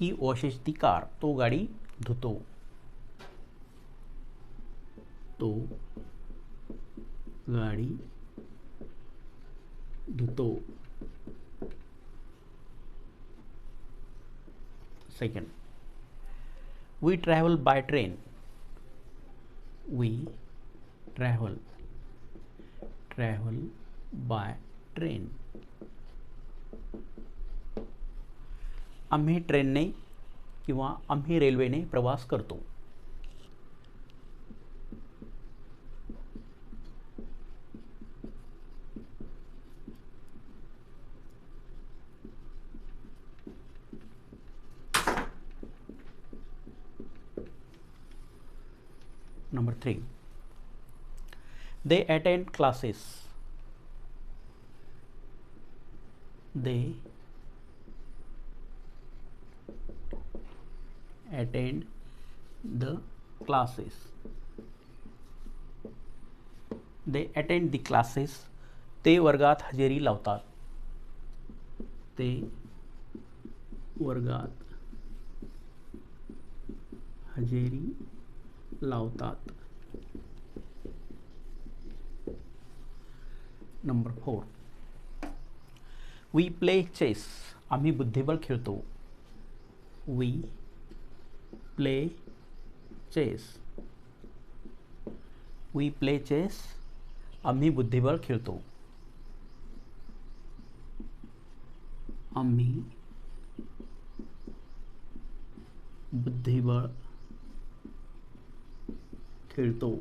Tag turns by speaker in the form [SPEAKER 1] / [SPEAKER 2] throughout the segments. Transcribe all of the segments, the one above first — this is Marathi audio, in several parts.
[SPEAKER 1] he washes the car तो गाडी धुतो. तो गाडी धुतो. Second. We travel by train we travel travel by train आम्ही ट्रेनने किंवा आम्ही रेल्वेने प्रवास करतो. Number three they attend classes. They attend the classes. They attend the classes. ते वर्गात हजेरी लावतात. ते वर्गात हजेरी लावतात. Number four we play chess आम्ही बुद्धिबळ खेळतो. We play chess we play chess आम्ही बुद्धिबळ खेळतो. आम्ही बुद्धिबळ खेळतो.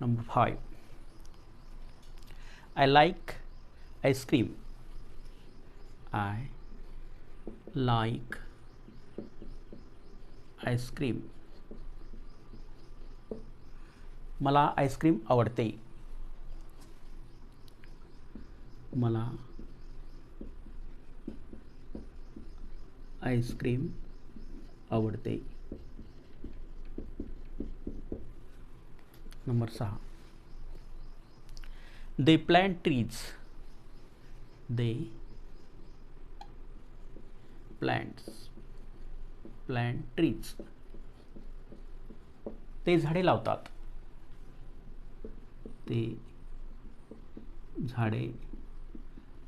[SPEAKER 1] Number five I like ice cream I like ice cream मला आईस्क्रीम आवडते. मला आईस्क्रीम आवडते. नंबर सहा. They plan trees they plants plant trees. ते झाडे लावतात. ते झाडे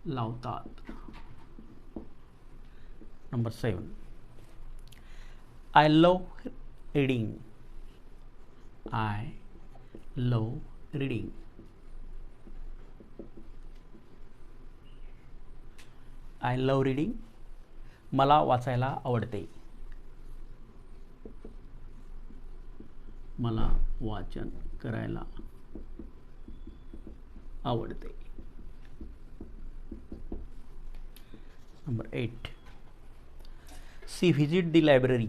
[SPEAKER 1] लावतात. Number seven I love reading I love reading I love reading मला वाचायला आवडते. मला वाचन करायला आवडते. Number eight. She visit the library.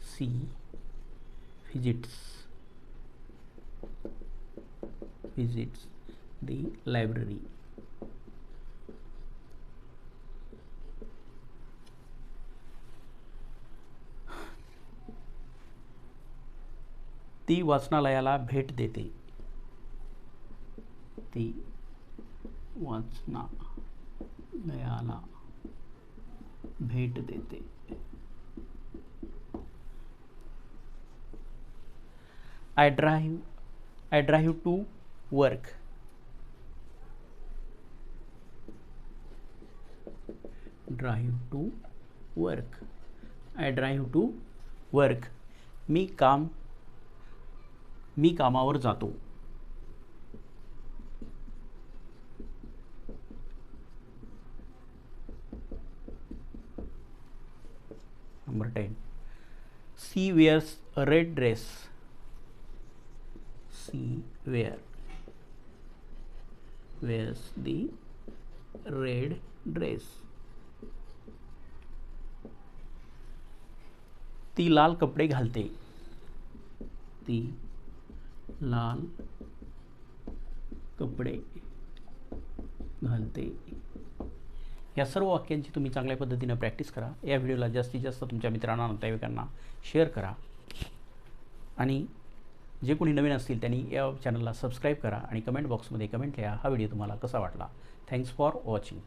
[SPEAKER 1] She visits. Visits the library. ती वाचनालयाला भेट देते. ती वाचनालयाला भेट देते. I drive I drive to work drive to work I drive to work मी काम मी कामावर जातो. Number ten she wears a red dress she wear wears the red dress ती लाल कपडे घालते. ती लाल कपडे घालते. या सर्व वाक्यांची तुम्ही चांगल्या पद्धतीनं प्रॅक्टिस करा. या व्हिडिओला जास्तीत जास्त तुमच्या मित्रांना नातेवाईकांना शेअर करा. आणि जे कोणी नवीन असतील त्यांनी या चॅनलला सबस्क्राईब करा आणि कमेंट बॉक्समध्ये कमेंट लिहा. हा व्हिडिओ तुम्हाला कसा वाटला? Thanks for watching